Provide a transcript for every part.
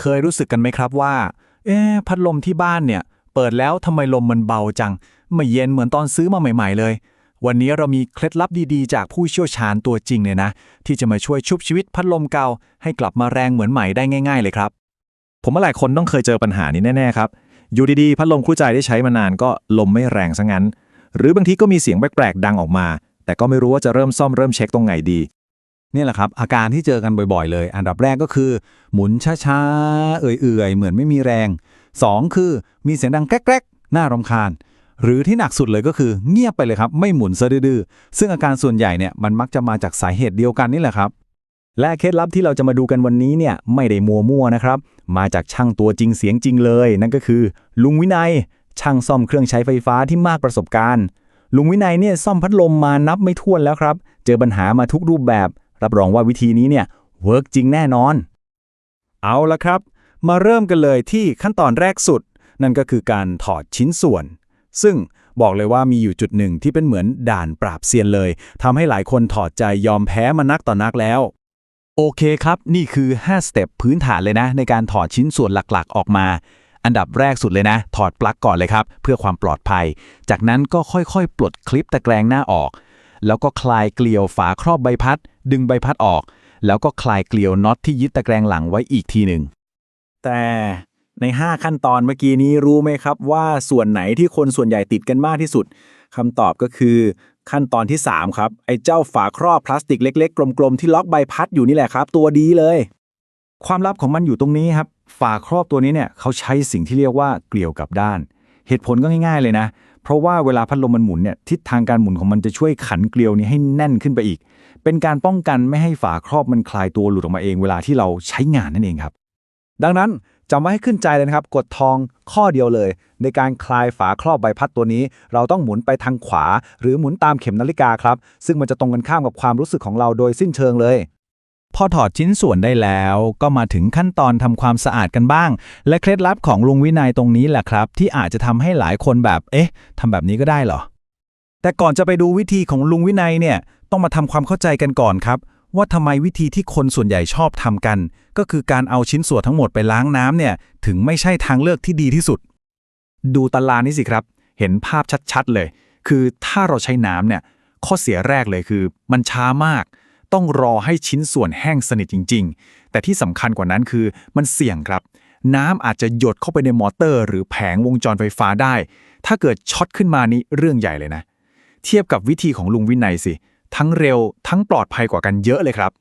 เคยรู้สึกกันไหมครับว่า เอ๊ะพัดลมที่บ้านเนี่ย เปิดแล้วทำไมลมมันเบาจัง ไม่เย็นเหมือนตอนซื้อมาใหม่ ๆ เลย วันนี้เรามีเคล็ดลับดีๆ จากผู้เชี่ยวชาญตัวจริงเลยนะ ที่จะมาช่วยชุบชีวิตพัดลมเก่า ให้กลับมาแรงเหมือนใหม่ได้ง่าย ๆ เลยครับ ผมว่าหลายคนต้องเคยเจอปัญหานี้แน่ๆครับอยู่ดีๆพัดลมคู่ใจได้ใช้มานานก็ลมไม่แรงซะงั้น หรือบางทีก็มีเสียงแปลกๆดังออกมา แต่ก็ไม่รู้ว่าจะเริ่มซ่อมเริ่มเช็คตรงไหนดี นี่แหละครับอาการที่เจอกันบ่อยๆ เลย อันดับแรกก็คือ หมุนช้าๆ เอื่อยๆ เหมือนไม่มีแรง 2 คือมีเสียงดังแกรกๆ น่ารำคาญ หรือที่หนักสุดเลยก็คือเงียบไปเลยครับ ไม่หมุนซะดื้อๆซึ่งอาการส่วนใหญ่เนี่ยมันมักจะมาจากสาเหตุเดียวกันนี่แหละครับและเคล็ดลับที่เราจะมาดูกันวันนี้เนี่ยไม่ได้มัวมั่วนะครับ มาจากช่างตัวจริงเสียงจริงเลย นั่นก็คือ ลุงวินัย ช่างซ่อมเครื่องใช้ไฟฟ้าที่มากประสบการณ์ ลุงวินัยเนี่ยซ่อมพัดลมมานับไม่ถ้วนแล้วครับ เจอปัญหามาทุกรูปแบบ รับรองว่าวิธีนี้เนี่ยเวิร์กจริงแน่นอน เอาละครับ มาเริ่มกันเลยที่ขั้นตอนแรกสุด นั่นก็คือการถอดชิ้นส่วน ซึ่งบอกเลยว่ามีอยู่จุดหนึ่งที่เป็นเหมือนด่านปราบเซียนเลยทำให้หลายคนถอดใจยอมแพ้มานักต่อนักแล้ว โอเคครับ นี่คือ 5 สเต็ปพื้นฐานเลยนะ ในการถอดชิ้นส่วนหลักๆ ออกมา อันดับแรกสุดเลยนะ ถอดปลั๊กก่อนเลยครับ เพื่อความปลอดภัย จากนั้นก็ค่อยๆ ปลดคลิปตะแกรงหน้าออก แล้วก็คลายเกลียวฝาครอบใบพัด ดึงใบพัดออก แล้วก็คลายเกลียวน็อตที่ยึดตะแกรงหลังไว้อีกทีหนึ่ง แต่ใน 5 ขั้นตอนเมื่อกี้นี้รู้ไหมครับว่าส่วนไหนที่คนส่วนใหญ่ติดกันมากที่สุดคำตอบก็คือขั้นตอนที่ 3 ครับไอ้เจ้าฝาครอบพลาสติกเล็ก ๆ กลมๆ ที่ล็อกใบพัดอยู่นี่แหละครับ ตัวดีเลย ความลับของมันอยู่ตรงนี้ครับ ฝาครอบตัวนี้เนี่ยเขาใช้สิ่งที่เรียกว่าเกลียวกับด้าน เหตุผลก็ง่าย ๆเลยนะ เพราะว่าเวลาพัดลมมันหมุนเนี่ยทิศทางการหมุนของมันจะช่วยขันเกลียวนี้ให้แน่นขึ้นไปอีก เป็นการป้องกันไม่ให้ฝาครอบมันคลายตัวหลุดออกมาเองเวลาที่เราใช้งานนั่นเองครับ ดังนั้นจำไว้ให้ขึ้นใจเลยนะครับ กดทองข้อเดียวเลย ในการคลายฝาครอบใบพัดตัวนี้ เราต้องหมุนไปทางขวา หรือหมุนตามเข็มนาฬิกาครับ ซึ่งมันจะตรงกันข้ามกับความรู้สึกของเราโดยสิ้นเชิงเลย พอถอดชิ้นส่วนได้แล้วก็มาถึงขั้นตอนทำความสะอาดกันบ้าง และเคล็ดลับของลุงวินัยตรงนี้แหละครับ ที่อาจจะทำให้หลายคนแบบเอ๊ะทำแบบนี้ก็ได้เหรอ แต่ก่อนจะไปดูวิธีของลุงวินัยเนี่ยต้องมาทำความเข้าใจกันก่อนครับ ว่าทำไมวิธีที่คนส่วนใหญ่ชอบทำกัน ก็คือการเอาชิ้นส่วนทั้งหมดไปล้างน้ำเนี่ยถึงไม่ใช่ทางเลือกที่ดีที่สุด ดูตารางนี้สิครับ เห็นภาพชัดๆเลย คือถ้าเราใช้น้ำเนี่ยข้อเสียแรกเลยคือ มันช้ามาก ต้องรอให้ชิ้นส่วนแห้งสนิทจริง ๆ แต่ที่สำคัญกว่านั้นคือมันเสี่ยงครับ น้ำอาจจะหยดเข้าไปในมอเตอร์ หรือแผงวงจรไฟฟ้าได้ ถ้าเกิดช็อตขึ้นมานี่เรื่องใหญ่เลยนะ เทียบกับวิธีของลุงวินัยสิ ทั้งเร็วทั้งปลอดภัยกว่ากันเยอะเลยครับ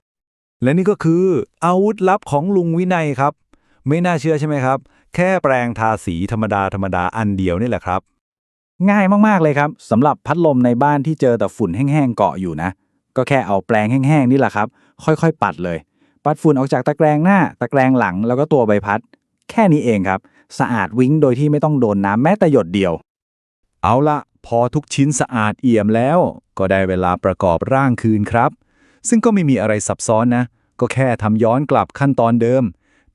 และนี่ก็คืออาวุธลับของลุงวินัยครับ ไม่น่าเชื่อใช่ไหมครับ แค่แปรงทาสีธรรมดาธรรมดาอันเดียวนี่แหละครับง่ายมาก ๆ เลยครับสำหรับพัดลมในบ้านที่เจอแต่ฝุ่นแห้ง ๆ เกาะอยู่นะ ก็แค่เอาแปรงแห้งๆนี่แหละครับ ค่อยๆ ปัดเลย ปัดฝุ่นออกจากตะแกรงหน้า ตะแกรงหลังแล้วก็ตัวใบพัด แค่นี้เองครับ สะอาดวิ้งโดยที่ไม่ต้องโดนน้ำแม้แต่หยดเดียว เอาละพอทุกชิ้นสะอาดเอี่ยมแล้ว ก็ได้เวลาประกอบร่างคืนครับ ซึ่งก็ไม่มีอะไรซับซ้อนนะ ก็แค่ทำย้อนกลับขั้นตอนเดิม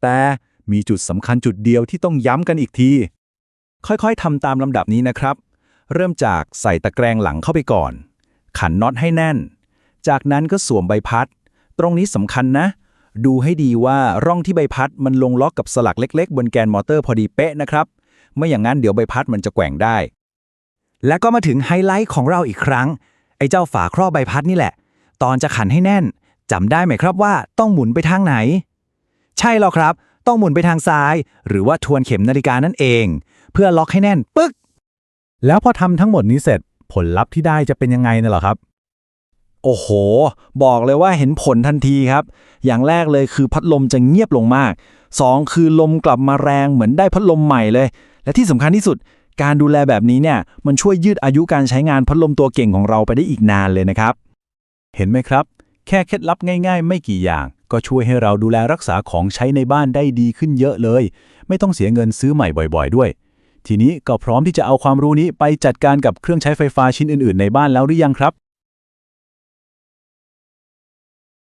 แต่มีจุดสำคัญจุดเดียวที่ต้องย้ำกันอีกที ค่อยๆทำตามลำดับนี้นะครับ เริ่มจากใส่ตะแกรงหลังเข้าไปก่อน ขันน็อตให้แน่น จากนั้นก็สวมใบพัด ตรงนี้สำคัญนะ ดูให้ดีว่าร่องที่ใบพัดมันลงล็อกกับสลักเล็ก ๆ บนแกนมอเตอร์พอดีเป๊ะนะครับ ไม่อย่างนั้นเดี๋ยวใบพัดมันจะแกว่งได้ และก็มาถึงไฮไลท์ของเราอีกครั้ง ไอ้เจ้าฝาครอบใบพัดนี่แหละ ตอนจะขันให้แน่นจำได้ไหมครับว่าต้องหมุนไปทางไหน ใช่แล้วครับ ต้องหมุนไปทางซ้าย หรือว่าทวนเข็มนาฬิกานั่นเอง เพื่อล็อกให้แน่นปึ๊กแล้วพอทำทั้งหมดนี้เสร็จผลลัพธ์ที่ได้จะเป็นยังไงน่ะเหรอครับ โอ้โห บอกเลยว่าเห็นผลทันทีครับ อย่างแรกเลยคือพัดลมจะเงียบลงมาก 2 คือลมกลับมาแรงเหมือนได้พัดลมใหม่เลย และที่สำคัญที่สุด การดูแลแบบนี้เนี่ย มันช่วยยืดอายุการใช้งานพัดลมตัวเก่งของเราไปได้อีกนานเลยนะครับ เห็นไหมครับ แค่เคล็ดลับง่าย ๆ ไม่กี่อย่าง ก็ช่วยให้เราดูแลรักษาของใช้ในบ้านได้ดีขึ้นเยอะเลย ไม่ต้องเสียเงินซื้อใหม่บ่อย ๆ ด้วย ทีนี้ก็พร้อมที่จะเอาความรู้นี้ไปจัดการกับเครื่องใช้ไฟฟ้าชิ้นอื่น ๆ ในบ้านแล้วหรือยังครับ